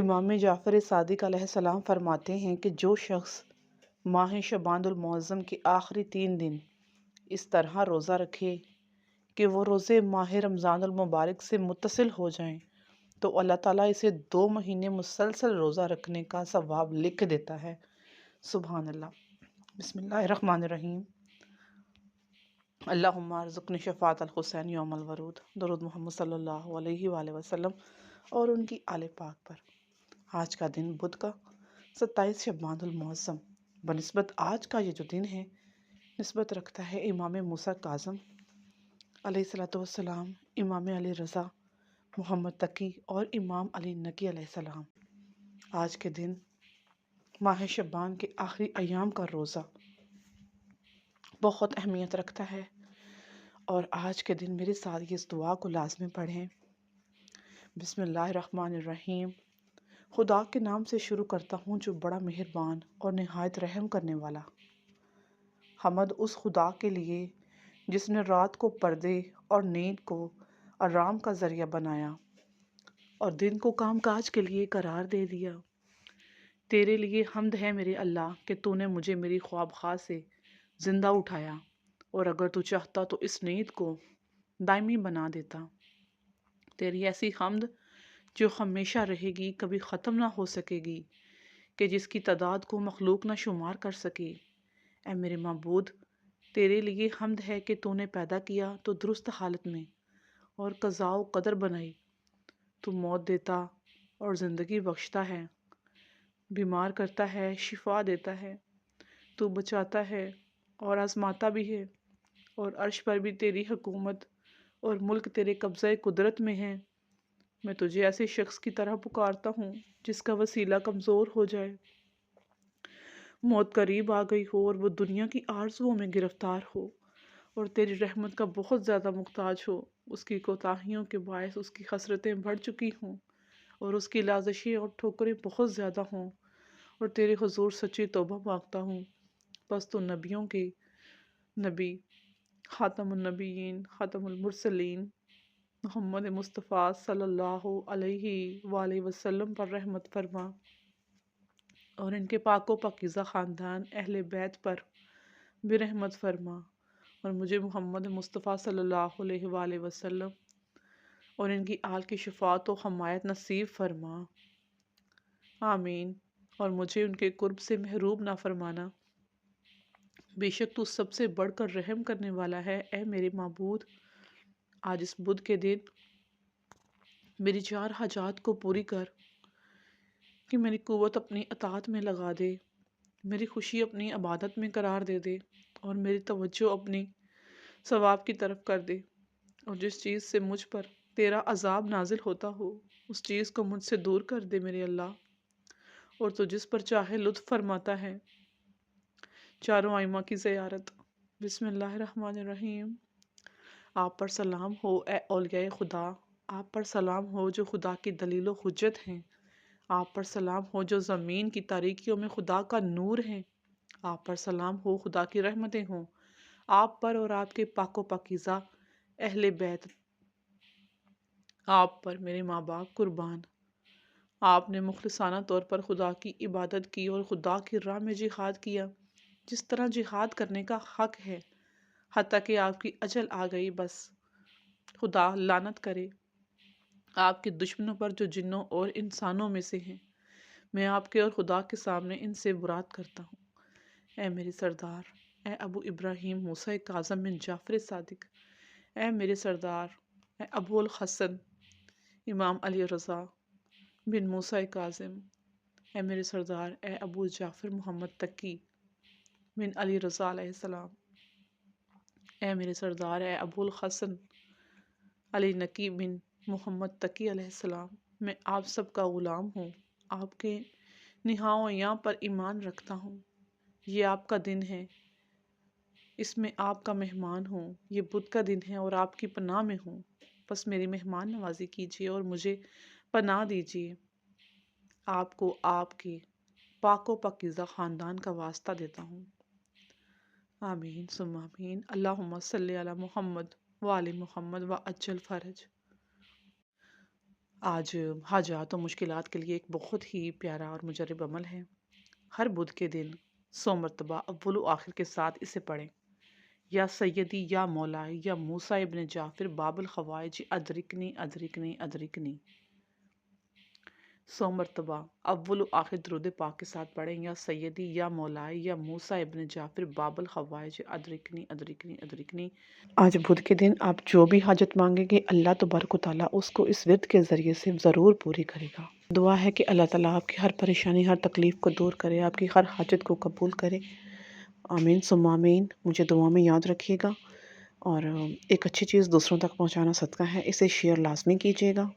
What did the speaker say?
امام جعفر صادق علیہ السلام فرماتے ہیں کہ جو شخص ماہ شبان المعظم کے آخری تین دن اس طرح روزہ رکھے کہ وہ روزے ماہ رمضان المبارک سے متصل ہو جائیں، تو اللہ تعالیٰ اسے دو مہینے مسلسل روزہ رکھنے کا ثواب لکھ دیتا ہے۔ سبحان اللہ۔ بسم اللہ الرحمن الرحیم۔ اللہم ارزقنی شفاعت الحسین یوم الورود۔ درود محمد صلی اللہ علیہ وآلہ وسلم اور ان کی آل پاک پر۔ آج کا دن بدھ کا ستائیس شبان المعظم۔ بنسبت آج کا یہ جو دن ہے، نسبت رکھتا ہے امام موسیٰ کاظم علیہ السلام امام علی رضا، محمد تقی اور امام علی نقی علیہ السلام۔ آج کے دن ماہ شبان کے آخری ایام کا روزہ بہت اہمیت رکھتا ہے۔ اور آج کے دن میرے ساتھ اس دعا کو لازمی پڑھیں۔ بسم اللہ الرحمن الرحیم۔ خدا کے نام سے شروع کرتا ہوں جو بڑا مہربان اور نہایت رحم کرنے والا۔ حمد اس خدا کے لیے جس نے رات کو پردے اور نیند کو آرام کا ذریعہ بنایا اور دن کو کام کاج کے لیے قرار دے دیا۔ تیرے لیے حمد ہے میرے اللہ کہ تو نے مجھے میری خواب خواہ سے زندہ اٹھایا اور اگر تو چاہتا تو اس نیند کو دائمی بنا دیتا۔ تیری ایسی حمد جو ہمیشہ رہے گی، کبھی ختم نہ ہو سکے گی، کہ جس کی تعداد کو مخلوق نہ شمار کر سکے۔ اے میرے معبود، تیرے لیے حمد ہے کہ تو نے پیدا کیا تو درست حالت میں اور قضاء و قدر بنائی۔ تو موت دیتا اور زندگی بخشتا ہے، بیمار کرتا ہے، شفا دیتا ہے۔ تو بچاتا ہے اور آزماتا بھی ہے اور عرش پر بھی تیری حکومت اور ملک تیرے قبضہ قدرت میں ہے۔ میں تجھے ایسے شخص کی طرح پکارتا ہوں جس کا وسیلہ کمزور ہو جائے۔ موت قریب آ گئی ہو اور وہ دنیا کی آرزووں میں گرفتار ہو اور تیری رحمت کا بہت زیادہ محتاج ہو۔ اس کی کوتاہیوں کے باعث اس کی خسرتیں بڑھ چکی ہوں اور اس کی لازشیں اور ٹھوکریں بہت زیادہ ہوں اور تیرے حضور سچی توبہ مانگتا ہوں۔ بس تو نبیوں کے نبی، خاتم النبیین، خاتم المرسلین محمد مصطفیٰ صلی اللہ علیہ وآلہ وسلم پر رحمت فرما اور ان کے پاک و پاکیزہ خاندان اہل بیت پر بھی رحمت فرما اور مجھے محمد مصطفیٰ صلی اللہ علیہ وآلہ وسلم اور ان کی آل کی شفاعت و حمایت نصیب فرما۔ آمین۔ اور مجھے ان کے قرب سے محروب نہ فرمانا۔ بے شک تو سب سے بڑھ کر رحم کرنے والا ہے اے میرے معبود۔ آج اس بدھ کے دن میری چار حاجات کو پوری کر کہ میری قوت اپنی اطاعت میں لگا دے، میری خوشی اپنی عبادت میں قرار دے دے اور میری توجہ اپنی ثواب کی طرف کر دے۔ اور جس چیز سے مجھ پر تیرا عذاب نازل ہوتا ہو، اس چیز کو مجھ سے دور کر دے میرے اللہ۔ اور تو جس پر چاہے لطف فرماتا ہے۔ چاروں آئمہ کی زیارت۔ بسم اللہ الرحمن الرحیم۔ آپ پر سلام ہو، اے اولیاء خدا۔ آپ پر سلام ہو جو خدا کی دلیل و حجت ہیں۔ آپ پر سلام ہو جو زمین کی تاریکیوں میں خدا کا نور ہیں۔ آپ پر سلام ہو خدا کی رحمتیں ہوں۔ آپ پر اور آپ کے پاک و پاکیزہ اہل بیت۔ آپ پر میرے ماں باپ قربان۔ آپ نے مخلصانہ طور پر خدا کی عبادت کی اور خدا کی راہ میں جہاد کیا۔ جس طرح جہاد کرنے کا حق ہے حتیٰ کہ آپ کی اجل آ گئی، بس خدا لانت کرے۔ آپ کے دشمنوں پر جو جنوں اور انسانوں میں سے ہیں، میں آپ کے اور خدا کے سامنے ان سے برات کرتا ہوں۔ اے میرے سردار، اے ابو ابراہیم، موسیٰ کاظم بن جعفر صادق، اے میرے سردار، اے ابو الحسن، امام علی رضا بن موسیٰ کاظم، اے میرے سردار، اے ابو جعفر محمد تقی بن علی رضا علیہ السلام۔ اے میرے سردار، اے ابو الحسن علی نقی بن محمد تقی علیہ السلام، میں آپ سب کا غلام ہوں، آپ کے نہاؤں یہاں پر ایمان رکھتا ہوں۔ یہ آپ کا دن ہے، اس میں آپ کا مہمان ہوں۔ یہ بدھ کا دن ہے اور آپ کی پناہ میں ہوں۔ بس میری مہمان نوازی کیجیے اور مجھے پناہ دیجیے۔ آپ کو آپ کے پاک و پاکیزہ خاندان کا واسطہ دیتا ہوں۔ آمین، ثم آمین۔ اللہم صلی علی محمد وآل محمد و اجل فرج آج حاجات و مشکلات کے لیے ایک بہت ہی پیارا اور مجرب عمل ہے۔ ہر بدھ کے دن سو مرتبہ اول و آخر کے ساتھ اسے پڑھیں۔ یا سیدی، یا مولائی، یا موسیٰ ابن جعفر، باب الخوائج، ادرکنی ادرکنی ادرکنی۔ سو مرتبہ اول و آخر درود پاک کے ساتھ پڑھیں۔ یا سیدی، یا مولائی، یا موسیٰ ابن جعفر، باب الخوائج، ادرکنی ادرکنی ادرکنی۔ آج بدھ کے دن آپ جو بھی حاجت مانگیں گے، اللہ تبارک و تعالیٰ اس کو اس ورد کے ذریعے سے ضرور پوری کرے گا۔ دعا ہے کہ اللہ تعالیٰ آپ کی ہر پریشانی، ہر تکلیف کو دور کرے، آپ کی ہر حاجت کو قبول کرے۔ آمین۔ سم آمین۔ مجھے دعا میں یاد رکھیے گا۔ اور ایک اچھی چیز دوسروں تک پہنچانا صدقہ ہے، اسے شیئر لازمی کیجیے گا۔